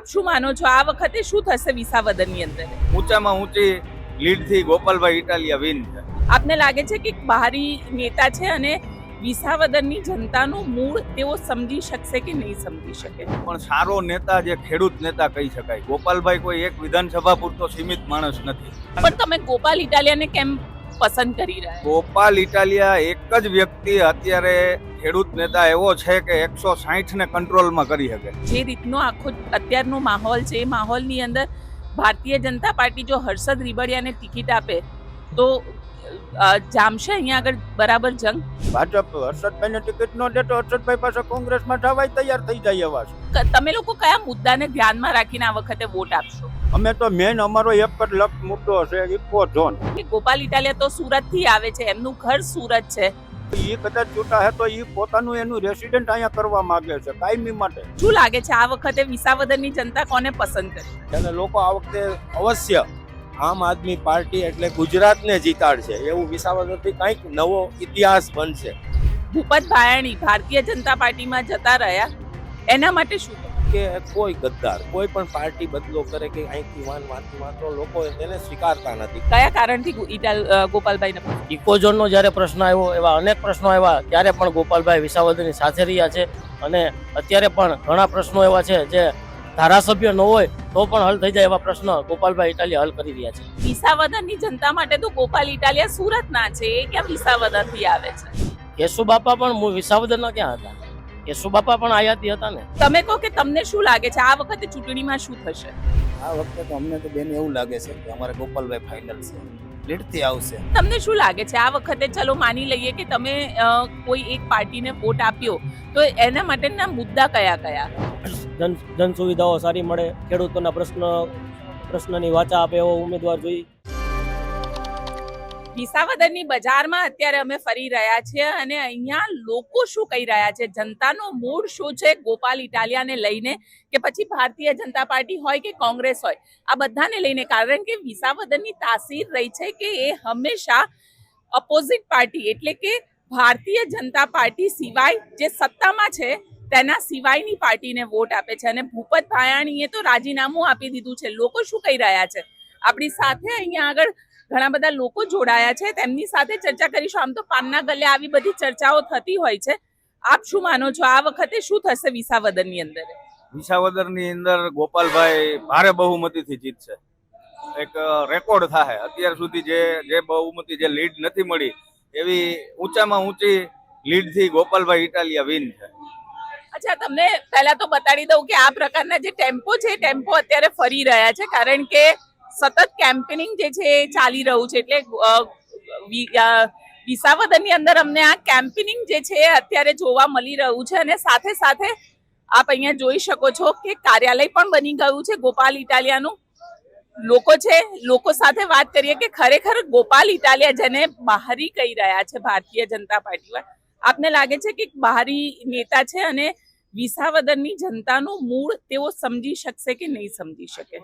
આપ શું માનો છો? આ વખતે શું થશે વિસાવદનની અંદર? ઊંચામાં ઊંચી લીડથી ગોપાલભાઈ ઇટાલિયા વિન છે. આપને લાગે છે કે એક બહારી નેતા છે અને વિસાવદનની જનતાનું મૂળ તેઓ સમજી શકશે કે નહીં સમજી શકે? પણ સારો નેતા જે ખેડૂત નેતા કહી શકાય. ગોપાલભાઈ કોઈ એક વિધાનસભા પૂરતો સીમિત માણસ નથી. પણ તમે ગોપાલ ઇટાલિયાને કેમ પસંદ કરી રહ્યા ગોપાલ ઇટાલિયા એક જ વ્યક્તિ અત્યારે ખેડૂત નેતા એવો છે કે એકસો સાહીઠ ને કંટ્રોલમાં કરી શકે. જે રીતનો આખો અત્યારનો માહોલ છે એ માહોલની અંદર ભારતીય જનતા પાર્ટી જો હર્ષદ રીબડિયાને ટિકિટ આપે તો જામશે અહીંયા આગળ બરાબર જંગ? ભાજપ હર્ષદભાઈને ટિકિટ ન દે તો હર્ષદભાઈ પાસે કોંગ્રેસમાં જવાય તૈયાર થઈ જાય એવા છે. તમે લોકો કયા મુદ્દાને ધ્યાનમાં રાખીને આ વખતે વોટ આપશો? અમે તો મેન અમારો એક જ લક્ષ મુદ્દો છે ઇકો ઝોન ગોપાલ ઇટાલિયા તો સુરતથી આવે છે એમનું ઘર સુરત છે. એ કદાચ છૂટા હે તો એ પોતાનું એનું રેસિડેન્ટ અહીંયા કરવા માંગે છે કાયમી માટે. શું લાગે છે આ વખતે વિસાવદરની જનતા કોને પસંદ કરે અને લોકો આ વખતે અવશ્ય આમ આદમી પાર્ટી એટલે ગુજરાતને જીતાડશે એવું વિસાવદરથી કંઈક નવો ઇતિહાસ બનશે. ભૂપત ભાયાણી ભારતીય જનતા પાર્ટીમાં જતા રહ્યા. એના માટે શું કે કોઈ ગદ્દાર કોઈ પણ પાર્ટી બદલો કરે કે અહીંથી વાન વાનથી વાંચો લોકો તેને સ્વીકારતા નથી. કયા કારણથી ઇટાલ ગોપાલભાઈને ઇકોઝોનનો જ્યારે પ્રશ્ન આવ્યો એવા અનેક પ્રશ્નો આવ્યા ત્યારે પણ ગોપાલભાઈ વિસાવદરની સાથે રહ્યા છે. અને અત્યારે પણ ઘણા પ્રશ્નો એવા છે જે ધારાસભ્ય ન હોય તો પણ હલ થઈ જાય એવા પ્રશ્ન ગોપાલભાઈ ઇટાલિયા હલ કરી રહ્યા છે. વિસાવદરની જનતા માટે તો ગોપાલ ઇટાલિયા સુરતના છે. એ ક્યાં વિસાવદરથી આવે છે? કેશુ બાપા પણ હું વિસાવદરના ક્યાં હતા? કેશુ બાપા પણ આયાતી હતા ને? તમે કહો કે તમને શું લાગે છે? આ વખતે ચૂંટણીમાં શું થશે? આ વખતે તો અમને તો બેન એવું લાગે છે કે અમારે ગોપાલભાઈ ફાઇનલ છે. લીડથી આવશે. તમને શું લાગે છે? આ વખતે ચલો માની લઈએ કે તમે કોઈ એક પાર્ટીને વોટ આપ્યો તો એના માટેના મુદ્દા કયા કયા? જન જન સુવિધાઓ સારી મળે ખેડૂતોના પ્રશ્ન પ્રશ્નની વાચા આપે એવો ઉમેદવાર જોઈએ. વિસાવદરની બજારમાં અત્યારે અમે ફરી રહ્યા છીએ અને અહીંયા લોકો શું કહી રહ્યા છે? જનતાનો મૂળ શું છે? ગોપાલ ઇટાલિયાને લઈને કે પછી ભારતીય જનતા પાર્ટી હોય કે કોંગ્રેસ હોય? આ બધાને લઈને કારણ કે વિસાવદરની તાસીર રહી છે કે એ હંમેશા અપોઝિટ પાર્ટી એટલે કે ભારતીય જનતા પાર્ટી સિવાય જે સત્તામાં છે તેના સિવાયની પાર્ટીને વોટ આપે છે. અને ભૂપત ભાયાણીએ તો રાજીનામું આપી દીધું છે. લોકો શું કહી રહ્યા છે? આપણી સાથે અહીંયા આગળ ઘણા બધા લોકો જોડાયા છે તેમની સાથે ચર્ચા કરીશું. આમ તો પાનના ગલે આવી બધી ચર્ચાઓ થતી હોય છે. આપ શું માનો છો? આ વખતે શું થશે વિસાવદરની અંદર? વિસાવદરની અંદર ગોપાલભાઈ ભારે બહુમતીથી જીતશે. એક રેકોર્ડ થાય અત્યાર સુધી જે જે બહુમતી જે લીડ નથી મળી એવી ઊંચામાં ઊંચી લીડથી ગોપાલભાઈ ઇટાલિયા વિન છે. અચ્છા તમને પહેલા તો બતાડી દઉં કે આ પ્રકારના જે ટેમ્પો છે ટેમ્પો અત્યારે ફરી રહ્યા છે કારણ કે સતત કેમ્પેનિંગ જે છે ચાલી રહ્યું છે. એટલે વિસાવદરની અંદર અમને આ કેમ્પેનિંગ જે છે અત્યારે જોવા મળી રહ્યું છે અને સાથે સાથે આપ અહીંયા જોઈ શકો છો કે કાર્યાલય પણ બની ગયું છે ગોપાલ ઇટાલિયાનું. લોકો છે, લોકો સાથે વાત કરીએ કે ખરેખર ગોપાલ ઇટાલિયા જેને બહારી કહી રહ્યા છે ભારતીય જનતા પાર્ટીમાં આપને લાગે છે કે બહારી નેતા છે અને વિસાવદરની જનતાનું મૂળ તેઓ સમજી શકશે કે નહીં સમજી શકે?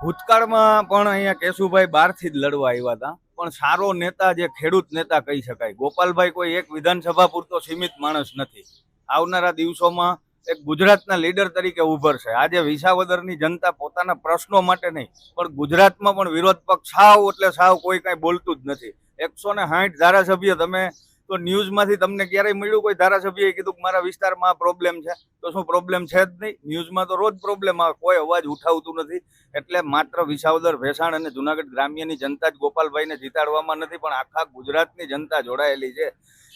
ભૂતકાળમાં પણ અહીંયા કેશુભાઈ બહારથી જ લડવા આવ્યા હતા. પણ સારો નેતા જે ખેડૂત નેતા કહી શકાય. ગોપાલભાઈ કોઈ એક વિધાનસભા પૂરતો સીમિત માણસ નથી. આવનારા દિવસોમાં એક ગુજરાતના લીડર તરીકે ઉભરશે આજે વિસાવદરની જનતા પોતાના પ્રશ્નો માટે નહીં, પણ ગુજરાતમાં પણ વિરોધ પક્ષ સાવ એટલે સાવ કોઈ કાંઈ બોલતું જ નથી. એકસો ને સાઠ ધારાસભ્ય તમે તો ન્યૂઝમાંથી તમને ક્યારેય મળ્યું? કોઈ ધારાસભ્યએ કીધું કે મારા વિસ્તારમાં આ પ્રોબ્લેમ છે. તો શું પ્રોબ્લેમ છે જ નહીં? ન્યૂઝમાં તો રોજ પ્રોબ્લેમ આવે. કોઈ અવાજ ઉઠાવતું નથી. એટલે માત્ર વિસાવદર ભેસાણ અને જુનાગઢ ગ્રામ્યની જનતા જ ગોપાલભાઈને જીતાડવામાં નથી પણ આખા ગુજરાતની જનતા જોડાયેલી છે.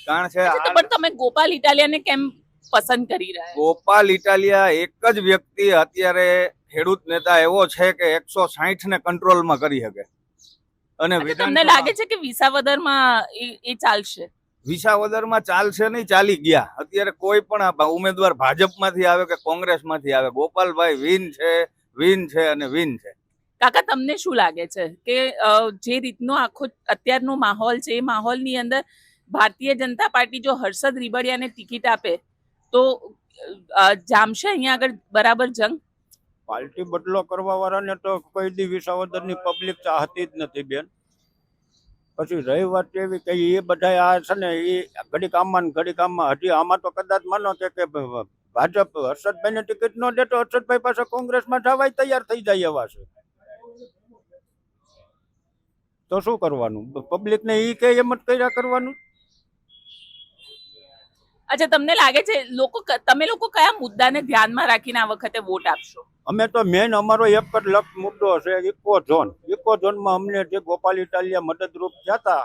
કારણ છે પણ તમે ગોપાલ ઇટાલિયાને કેમ પસંદ કરી રહ્યા ગોપાલ ઇટાલિયા એક જ વ્યક્તિ અત્યારે ખેડૂત નેતા એવો છે કે એકસો સાહીઠ ને કંટ્રોલમાં કરી શકે. અને તમને લાગે છે કે વિસાવદરમાં એ ચાલશે? વિસાવદરમાં ચાલશે નહીં ચાલી ગયા. અત્યારે કોઈ પણ ઉમેદવાર ભાજપમાંથી આવે કે કોંગ્રેસમાંથી આવે ગોપાલભાઈ વિન છે વિન છે અને વિન છે. કાકા તમને શું લાગે છે કે જે રીતનો આખો અત્યારનો માહોલ છે એ માહોલની અંદર ભારતીય જનતા પાર્ટી જો હર્ષદ રીબડિયાને ટિકિટ આપે તો જામશે અહીંયા આગળ બરાબર જંગ? પાર્ટી બદલો કરવા વાળાને તો કોઈ દી વિસાવદરની પબ્લિક ચાહતી જ નથી બેન. પછી રહી વાત એવી કે એ બધા આ છે ને એ ઘડી કામમાં ને ઘડી કામમાં હજી આમાં તો કદાચ માનો કે ભાજપ હર્ષદભાઈને ટિકિટ ન દે તો હર્ષદભાઈ પાસે કોંગ્રેસમાં જવાય તૈયાર થઈ જાય એવા છે. તો શું કરવાનું? પબ્લિકને એ કે એમ જ કર્યા કરવાનું? અચ્છા, તમને લાગે છે, લોકો તમે લોકો કયા મુદ્દાને ધ્યાનમાં રાખીને આ વખતે વોટ આપશો? અમે તો મેન અમારો એક જ લક્ષ મુદ્દો છે ઇકો ઝોન ઇકો ઝોનમાં અમને જે ગોપાલ ઇટાલિયા મદદરૂપ થયા હતા,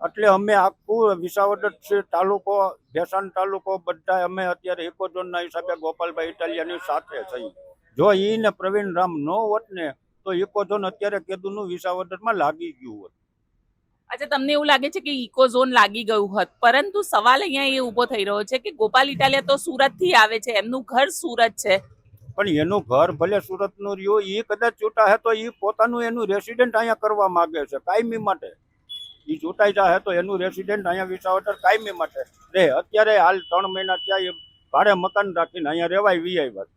એટલે અમે આખું વિસાવદર તાલુકો, ભેસાણ તાલુકો, બધા અમે અત્યારે ઇકો ઝોનના હિસાબે ગોપાલભાઈ ઇટાલિયાની સાથે થઈ જો ઈ ને પ્રવીણ રામ ન હોત ને, તો ઇકો ઝોન અત્યારે કેદુનું વિસાવદરમાં લાગી ગયું હોત. અચ્છા તમને એવું લાગે છે કે ઇકો ઝોન લાગી ગયું હોત? પરંતુ સવાલ અહીંયા એ ઊભો થઈ રહ્યો છે કે ગોપાલ ઇટાલિયા તો સુરતથી આવે છે એમનું ઘર સુરત છે. પણ એનું ઘર ભલે સુરતનું રહ્યું એ કદાચ ચૂંટાય તો એ પોતાનું એનું રેસિડેન્ટ અહીંયા કરવા માંગે છે કાયમી માટે. એ ચૂંટાઈ જાય તો એનું રેસિડેન્ટ અહીંયા વિસાવદર કાયમી માટે. રે અત્યારે હાલ ત્રણ મહિના ત્યાં એ ભાડે મકાન રાખીને અહીંયા રેવાય વી આવ્યા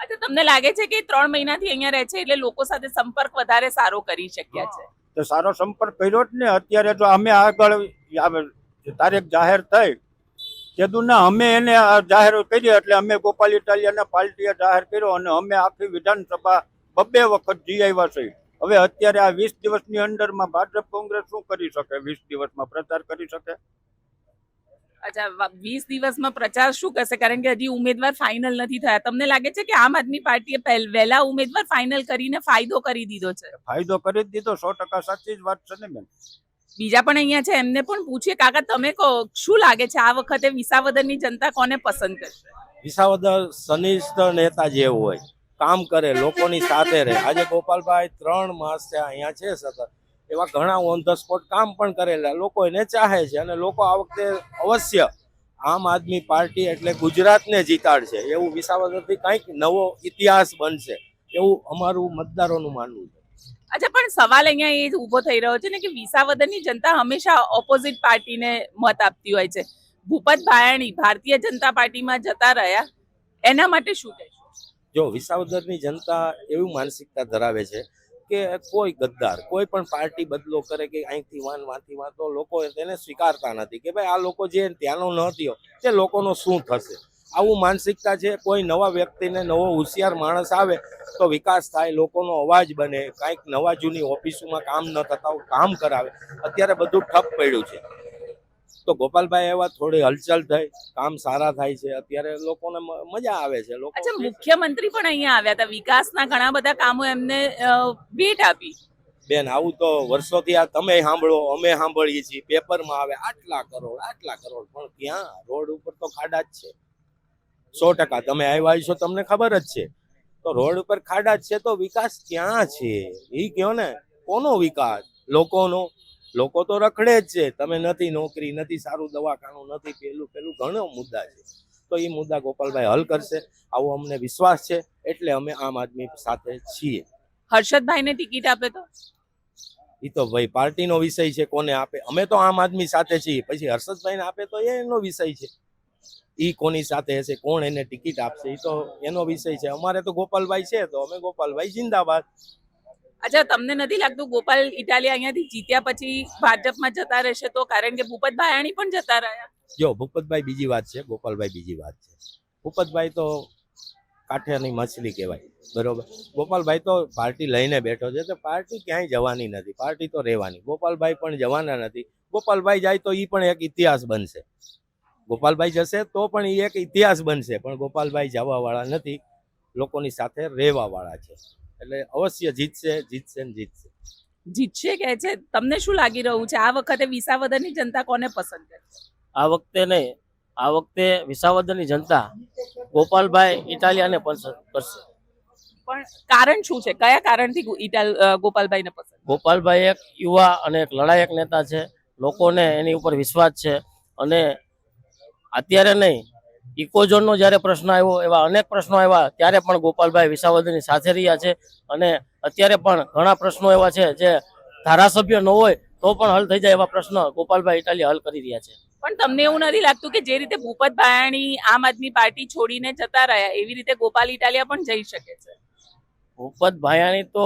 અચ્છા તમને લાગે છે કે ત્રણ મહિનાથી અહીંયા રહે છે એટલે લોકો સાથે સંપર્ક વધારે સારો કરી શક્યા છે? તો સારો સંપર્ક કર્યો જ ને. અત્યારે જો અમે આગળ તારીખ જાહેર થઈ કીધું ના અમે એને જાહેર કરીએ એટલે અમે ગોપાલ ઇટાલિયાના પાર્ટીએ જાહેર કર્યો અને અમે આખી વિધાનસભા બબ્બે વખત જી આવ્યા છે હવે અત્યારે આ વીસ દિવસની અંદરમાં ભાજપ કોંગ્રેસ શું કરી શકે? વીસ દિવસમાં પ્રચાર કરી શકે? અચ્છા વીસ દિવસમાં પ્રચાર શું કરશે? કારણ કે હજી ઉમેદવાર ફાઇનલ નથી થયા. તમને લાગે છે કે આમ આદમી પાર્ટીએ પહેલ- વહેલા ઉમેદવાર ફાઇનલ કરીને ફાયદો કરી દીધો છે? ફાયદો કરી દીધો સો ટકા સાચી જ વાત છે ને બેન. બીજા પણ અહીંયા છે એમને પણ પૂછીએ. કાકા તમે કહો શું લાગે છે આ વખતે વિસાવદરની જનતા કોને પસંદ કરશે? વિસાવદર સનિષ્ઠ નેતા જે હોય કામ કરે લોકોની સાથે રહે. આજે ગોપાલભાઈ ત્રણ માસ થયા અહીંયા છે સતત. એવા ઘણા ઓન ધ સ્પોટ કામ પણ કરેલા. લોકો એને ચાહે છે અને લોકો આ વખતે અવશ્ય આમ આદમી પાર્ટી એટલે ગુજરાતને જીતાડશે. એવું વિસાવદરથી કંઈક નવો ઇતિહાસ બનશે. એવું અમારું મતદારોનું માનવું છે. અચ્છા પણ સવાલ અહીંયા એ જ ઊભો થઈ રહ્યો છે ને કે વિસાવદરની જનતા હંમેશા ઓપોઝિટ પાર્ટીને મત આપતી હોય છે. ભૂપત ભાયાણી ભારતીય જનતા પાર્ટીમાં જતા રહ્યા. એના માટે શું કહેશો? જો વિસાવદરની જનતા એવી માનસિકતા ધરાવે છે કે કોઈ ગદ્દાર, કોઈ પણ પાર્ટી બદલો કરે કે અહીંથી વાન વાંથી વાં લોકો તેને સ્વીકારતા નથી કે ભાઈ આ લોકો જે ત્યાંનો ન થયો, તે લોકોનો શું થશે? આવું માનસિકતા છે, કોઈ નવા વ્યક્તિને નવો હોશિયાર માણસ આવે, તો વિકાસ થાય, લોકોનો અવાજ બને, કાંઈક નવા જૂની ઓફિસોમાં કામ ન થતા કામ કરાવે, અત્યારે બધું ઠપ પડ્યું છે. તો ગોપાલભાઈ એવા થોડી હલચલ થઈ કામ સારા થાય છે. અત્યારે લોકોને મજા આવે છે. લોકો અચ્છા મુખ્યમંત્રી પણ અહીંયા આવ્યા હતા. વિકાસના ઘણા બધા કામો એમને ભેટ આપી. બેન આવું તો વર્ષોથી આ તમે સાંભળો અમે સાંભળીએ છીએ. પેપરમાં આવે આટલા કરોડ આટલા કરોડ. પણ ક્યાં? રોડ ઉપર તો ખાડા જ છે. સો ટકા. તમે આવ્યા છો તમને ખબર જ છે. તો રોડ ઉપર ખાડા જ છે તો વિકાસ ક્યાં છે? એ કહો ને? કોનો વિકાસ? લોકોનો? લોકો તો રખડે જ છે. તમે નથી નોકરી નથી સારું દવાખાનું નથી પેલું પેલું ઘણો મુદ્દા છે. તો એ મુદ્દા ગોપાલભાઈ હલ કરશે. આવો અમને વિશ્વાસ છે એટલે અમે આમ આદમી સાથે છીએ. હર્ષદભાઈને ટિકિટ આપે તો? એ તો ભાઈ પાર્ટીનો વિષય છે કોને આપે? અમે તો આમ આદમી સાથે છીએ. પછી હર્ષદભાઈને આપે તો એ એનો વિષય છે. ઈ કોની સાથે હશે કોણ એને ટિકિટ આપશે? એ તો એનો વિષય છે. અમારે તો ગોપાલભાઈ છે તો અમે ગોપાલભાઈ જિંદાબાદ. અચ્છા, તમને નથી લાગતું ગોપાલ ઇટાલિયા અહીંયાથી જીત્યા પછી ભાજપમાં જતા રહેશે તો? કારણ કે ભૂપત ભાયાણી પણ જતા રહ્યા. જો, ભૂપતભાઈ બીજી વાત છે, ગોપાલભાઈ બીજી વાત છે. ભૂપતભાઈ તો કાઠિયાની મછલી કહેવાય, બરોબર? ગોપાલભાઈ તો પાર્ટી લઈને બેઠો છે, તો પાર્ટી ક્યાંય જવાની નથી, પાર્ટી તો રહેવાની. ગોપાલભાઈ પણ જવાના નથી. ગોપાલભાઈ જાય તો એ પણ એક ઇતિહાસ બનશે. ગોપાલભાઈ જશે તો પણ એ એક ઇતિહાસ બનશે, પણ ગોપાલભાઈ જવાવાળા નથી, લોકોની સાથે રહેવા વાળા છે. એટલે અવશ્ય જીતશે જીતશે ને જીતશે. જીતશે કે છે? તમને શું લાગી રહ્યું છે? આ વખતે વિસાવદરની જનતા કોને પસંદ કરશે આ વખતે નહીં. આ વખતે વિસાવદરની જનતા ગોપાલભાઈ ઇટાલિયાને પસંદ કરશે. પણ કારણ શું છે? કયા કારણથી ઇટાલ ગોપાલભાઈને પસંદ ગોપાલભાઈ એક યુવા અને એક લડાયક નેતા છે. લોકોને એની ઉપર વિશ્વાસ છે. અને અત્યારે નહીં. ઇકોઝોનનો જ્યારે પ્રશ્ન આવ્યો એવા અનેક પ્રશ્નો આવ્યા ત્યારે પણ ગોપાલભાઈ વિસાવદરની સાથે રહ્યા છે અને અત્યારે પણ ઘણા પ્રશ્નો એવા છે જે ધારાસભ્ય ન હોય તો પણ હલ થઈ જાય એવા પ્રશ્ન ગોપાલભાઈ ઇટાલી હલ કરી રહ્યા છે. પણ તમને એવું નથી લાગતું કે જે રીતે ભૂપત ભાયાણી આમ આદમી પાર્ટી છોડીને જતા રહ્યા એવી રીતે ગોપાલ ઇટાલિયા પણ જઈ શકે છે? ભૂપત ભાયાણી તો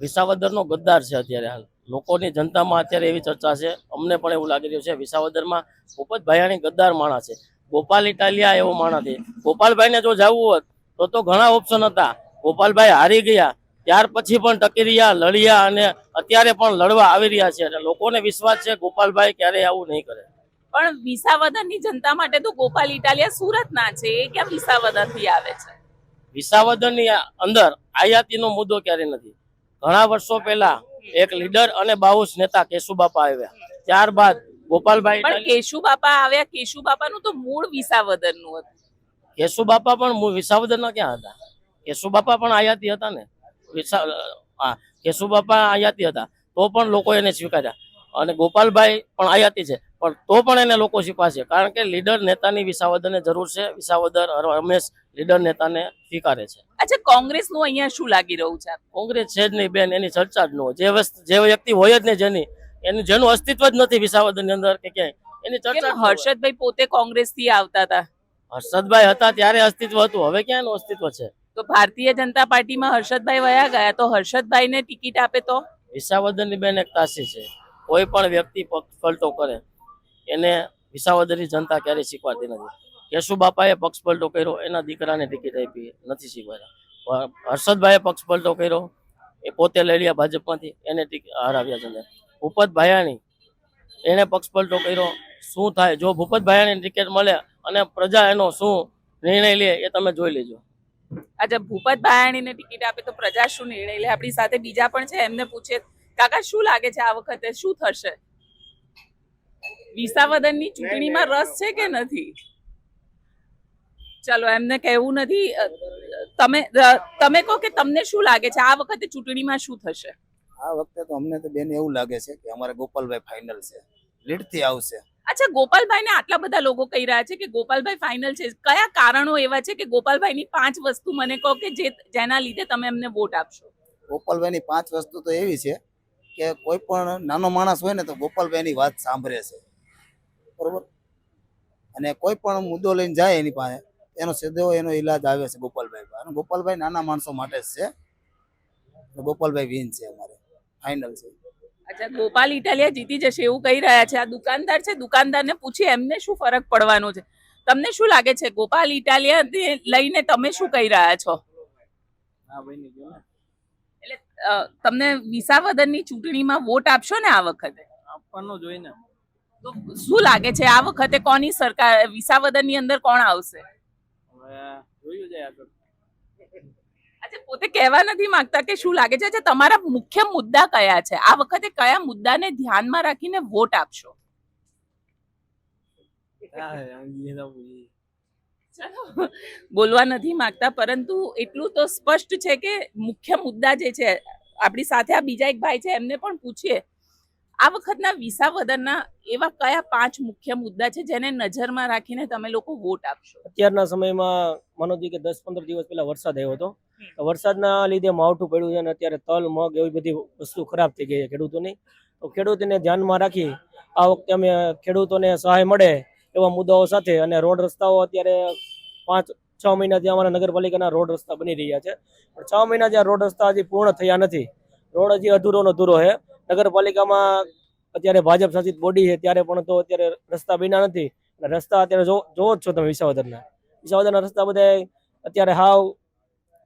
વિસાવદરનો ગદ્દાર છે અત્યારે હાલ. લોકોની જનતામાં અત્યારે એવી ચર્ચા છે. અમને પણ એવું લાગી રહ્યું છે વિસાવદરમાં ભૂપત ભાયાણી ગદ્દાર માણસ છે. ગોપાલ ઇટાલિયા એવો માણસ છે. ગોપાલભાઈને જો જવું હોત તો તો ઘણા ઓપ્શન હતા. ગોપાલભાઈ હારી ગયા. ત્યાર પછી પણ ટકી રહ્યા લડ્યા અને અત્યારે પણ લડવા આવી રહ્યા છે. અને લોકોને વિશ્વાસ છે ગોપાલભાઈ ક્યારેય આવું નહીં કરે. પણ વિસાવદરની જનતા માટે તો ગોપાલ ઇટાલિયા સુરતના છે. એ કેમ વિસાવદરથી આવે છે? વિસાવદરની અંદર આયાતીનો મુદ્દો ક્યારે નથી. ઘણા વર્ષો પહેલા એક લીડર અને બાઉસ નેતા કેશુબાપા આવ્યા. ત્યારબાદ ગોપાલભાઈ પણ કેશુ બાપા આવ્યા કેશુ બાપાનું તો મૂળ વિસાવદરનું હતું. કેશુબાપા પણ મૂળ વિસાવદરના ક્યાં હતા? કેશુબાપા પણ આયાતી હતા ને? વિસા હા કેશુબાપા આયાતી હતા. તો પણ લોકો એને સ્વીકાર્યા. અને ગોપાલભાઈ પણ આયાતી છે. પણ તો પણ એને લોકો સ્વીકારશે કારણ કે લીડર નેતાની વિસાવદરને જરૂર છે. વિસાવદર હંમેશ લીડર નેતાને સ્વીકારે છે. અચ્છા કોંગ્રેસનું અહીંયા શું લાગી રહ્યું છે? કોંગ્રેસ છે જ નહીં બેન એની ચર્ચા જ ન હોય. જે વસ્તુ જે વ્યક્તિ હોય જ નહીં જેની એનું જેનું અસ્તિત્વ જ નથી વિસાવદરની અંદર કે ક્યાંય. એની ચર્ચા. હર્ષદભાઈ પોતે કોંગ્રેસથી આવતા હતા? હર્ષદભાઈ હતા ત્યારે અસ્તિત્વ હતું. હવે ક્યાં એનું અસ્તિત્વ છે? તો ભારતીય જનતા પાર્ટીમાં હર્ષદભાઈ વયા ગયા તો હર્ષદભાઈને ટિકિટ આપે તો? વિસાવદરની બેન એક તાસી છે. કોઈ પણ વ્યક્તિ પક્ષપલટો કરે એને વિસાવદરની જનતા ક્યારેય શીખવાતી નથી. કેશુબાપાએ પક્ષ પલટો કર્યો એના દીકરાને ટિકિટ આપી નથી શીખવાડ્યા. હર્ષદભાઈએ પક્ષ પલટો કર્યો એ પોતે લડ્યા ભાજપમાંથી એને ટિકિટ હરાવ્યા છે ભૂપત ભાયાણી. એને પક્ષપલટો કર્યો. શું થાય? જો ભૂપત ભાયાણી ટિકિટ મળે અને પ્રજા એનો શું નિર્ણય લે એ તમે જોઈ લેજો. અચ્છા ભૂપત ભાયાણીને ટિકિટ આપે તો પ્રજા શું નિર્ણય લે? આપણી સાથે બીજા પણ છે. એમને પૂછે, કાકા, શું લાગે છે આ વખતે? શું થશે? વિસાવદનની ચૂંટણીમાં રસ છે કે નથી? ચલો, એમને કહેવું નથી. તમે તમે કહો કે તમને શું લાગે છે? આ વખતે ચૂંટણીમાં શું થશે? આ વખતે તો અમને તો બેન એવું લાગે છે કે અમારે ગોપાલભાઈ ફાઇનલ છે. લીડથી આવશે. અચ્છા ગોપાલભાઈને આટલા બધા લોકો કહી રહ્યા છે કે ગોપાલભાઈ ફાઇનલ છે. કયા કારણો એવા છે કે ગોપાલભાઈની પાંચ વસ્તુ મને કહો કે જે જેના લીધે તમે એમને વોટ આપશો? ગોપાલભાઈની પાંચ વસ્તુ તો એવી છે કે કોઈ પણ નાનો માણસ હોય ને તો ગોપાલભાઈની વાત સાંભળે છે. બરોબર? અને કોઈ પણ મુદ્દો લઈને જાય એની પાસે એનો સીધો એનો ઈલાજ આવે છે ગોપાલભાઈ અને ગોપાલભાઈ નાના માણસો માટે જ છે. ગોપાલભાઈ વિન છે અમારે. ફાઇનલ છે. અચ્છા ગોપાલ ઇટાલિયા જીતી જશે એવું કહી રહ્યા છે. આ દુકાનદાર છે દુકાનદારને પૂછીએ એમને શું ફરક પડવાનો છે. તમને શું લાગે છે ગોપાલ ઇટાલિયા લઈને તમે શું કહી રહ્યા છો? એટલે તમને વિસાવદનની ચૂંટણીમાં વોટ આપશો ને આ વખતે? આપવાનો જોઈને તો શું લાગે છે આ વખતે કોની સરકાર વિસાવદનની અંદર કોણ આવશે? જોયું જાય આગળ. પોતે કહેવા નથી માંગતા કે શું લાગે છે? તમારા મુખ્ય મુદ્દા કયા છે? આ વખતે કયા મુદ્દાને ધ્યાનમાં રાખીને વોટ આપશો? બોલવા નથી માંગતા પરંતુ એટલું તો સ્પષ્ટ છે કે મુખ્ય મુદ્દા જે છે આપણી સાથે આ બીજા એક ભાઈ છે એમને પણ પૂછીએ. આ વખતના વિસાવદરના એવા કયા પાંચ મુખ્ય મુદ્દા છે જેને નજરમાં રાખીને તમે લોકો વોટ આપશો? અત્યારના સમયમાં માનો જી કે દસ પંદર દિવસ પહેલા વરસાદ આવ્યો હતો. વરસાદના લીધે માવઠું પડ્યું છે અને અત્યારે તલ મગ એવી બધી વસ્તુ ખરાબ થઈ ગઈ છે ખેડૂતોની. તો ખેડૂતોને ધ્યાનમાં રાખી આ વખતે અમે ખેડૂતોને સહાય મળે એવા મુદ્દાઓ સાથે અને રોડ રસ્તાઓ અત્યારે પાંચ છ મહિનાથી અમારા નગરપાલિકાના રોડ રસ્તા બની રહ્યા છે. પણ છ મહિના જ્યાં રોડ રસ્તા હજી પૂર્ણ થયા નથી. રોડ હજી અધૂરો અધૂરો છે. નગરપાલિકામાં અત્યારે ભાજપ શાસિત બોડી છે ત્યારે પણ તો અત્યારે રસ્તા બન્યા નથી. અને રસ્તા અત્યારે જો જોવો જ છો તમે વિસાવદરના. વિસાવદરના રસ્તા બધા અત્યારે હાવ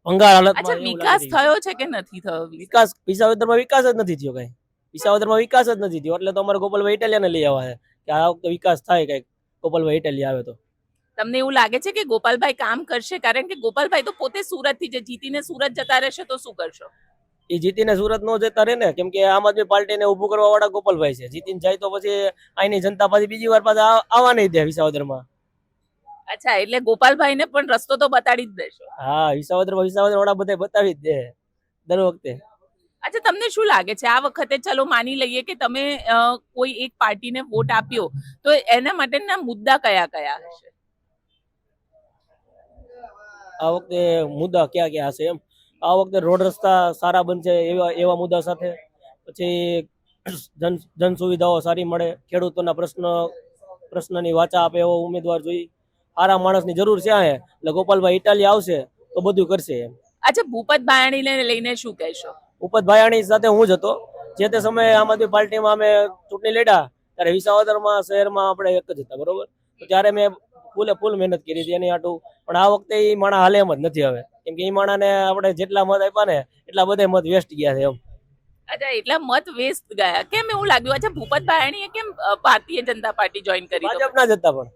ભંગાર હાલતમાં વિકાસ. થયો છે કે નથી થયો? વિકાસ વિસાવદરમાં વિકાસ જ નથી થયો કઈ. વિસાવદરમાં વિકાસ જ નથી થયો. એટલે તો અમારે ગોપાલભાઈ ઇટાલિયાને લઈ આવવા છે કે આ વખતે વિકાસ થાય કંઈક. ગોપાલભાઈ ઇટાલિયા આવે તો. તમને એવું લાગે છે કે ગોપાલભાઈ કામ કરશે? કારણ કે ગોપાલભાઈ તો પોતે સુરતથી જે જીતીને સુરત જતા રહેશે તો શું કરશો? એ જીતીને સુરત નો જતા રહે ને કેમ કે આમ આદમી પાર્ટીને ઊભું કરવા વાળા ગોપાલભાઈ છે. જીતીને જાય તો પછી અહીંની જનતા પાછી બીજી વાર પાછા આવવા નહીં દે વિસાવદરમાં. અચ્છા એટલે ગોપાલભાઈ ને પણ રસ્તો તો બતાડી જ દેશો. હા વિસાવદરમાં વિસાવદર વાળા બધા બતાવી જ દે દર વખતે. અચ્છા તમને શું લાગે છે? આ વખતે ચલો માની લઈએ કે તમે કોઈ એક પાર્ટીને વોટ આપ્યો તો એના માટેના મુદ્દા કયા કયા હશે? આ વખતે મુદ્દા ક્યાં ક્યાં હશે એમ? આ વખતે રોડ રસ્તા સારા બનશે એવા એવા મુદ્દા સાથે. પછી જન જન સુવિધાઓ સારી મળે ખેડૂતોના પ્રશ્ન પ્રશ્નની વાચા આપે એવો ઉમેદવાર જોઈ સારા માણસની જરૂર છે આ એટલે ગોપાલભાઈ ઇટાલી આવશે તો બધું કરશે એમ. અચ્છા ભૂપત ભાયાણીને લઈને શું કહેશો? ભૂપત ભાયાણી સાથે હું જ હતો. જે તે સમયે આમ આદમી પાર્ટીમાં અમે ચૂંટણી લડ્યા ત્યારે વિસાવદરમાં શહેરમાં આપણે એક જ હતા બરોબર? તો ત્યારે મેં ફૂલે ફૂલ મહેનત કરી હતી એની હાટું પણ આ વખતે એ માણા હાલે એમ જ નથી હવે. કેમ કે એ માણાને આપણે જેટલા મત આપ્યા ને એટલા બધા મત વેસ્ટ ગયા છે એમ. અચ્છા એટલા મત વેસ્ટ ગયા. કેમ એવું લાગ્યું? અચ્છા ભૂપત ભાયાણીએ કેમ ભારતીય જનતા પાર્ટી જોઈન કરી? ભાજપના જ હતા પણ.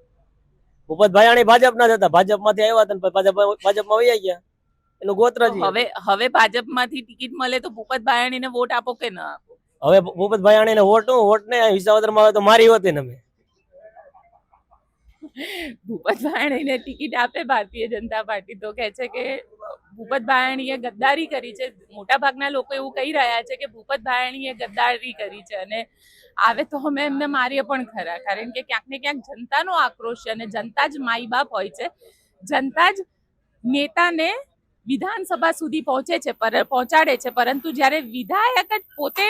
ભૂપત ભાયાણી ભાજપના જ હતા. ભાજપમાંથી આવ્યા હતા ભાજપ ભાજપમાં વહી ગયા. એનું ગોત્ર હવે હવે ભાજપમાંથી ટિકિટ મળે તો ભૂપત ભાયાણીને વોટ આપો કે ના આપો? હવે ભૂપત ભાયાણીને વોટ હું? વોટ ને વિસાવદરમાં આવે તો મારી હોતી ને અમે. ભૂપત ભાયણીને ટિકિટ આપે ભારતીય જનતા પાર્ટી તો કહે છે કે ભૂપત ભાયણીએ ગદ્દારી કરી છે. મોટા ભાગના લોકો એવું કહી રહ્યા છે કે ભૂપત ભાયણીએ ગદ્દારી કરી છે અને આવે તો અમે એમને મારીએ પણ ખરા. કારણ કે ક્યાંક ને ક્યાંક જનતાનો આક્રોશ છે અને જનતા જ માઈ બાપ હોય છે. જનતા જ નેતાને વિધાનસભા સુધી પહોંચે છે પહોંચાડે છે. પરંતુ જ્યારે વિધાયક જ પોતે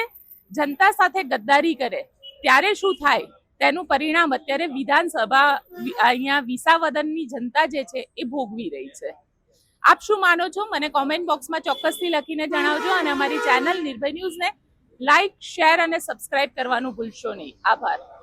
જનતા સાથે ગદ્દારી કરે, ત્યારે શું થાય? તેનું પરિણામ અત્યારે વિધાનસભા અહીંયા વિસાવદનની જનતા જે છે એ ભોગવી રહી છે. આપ શું માનો છો? મને કોમેન્ટ બોક્સમાં ચોક્કસથી લખીને જણાવજો અને અમારી ચેનલ નિર્ભય ન્યૂઝને લાઇક શેર અને સબસ્ક્રાઇબ કરવાનું ભૂલશો નહીં. આભાર.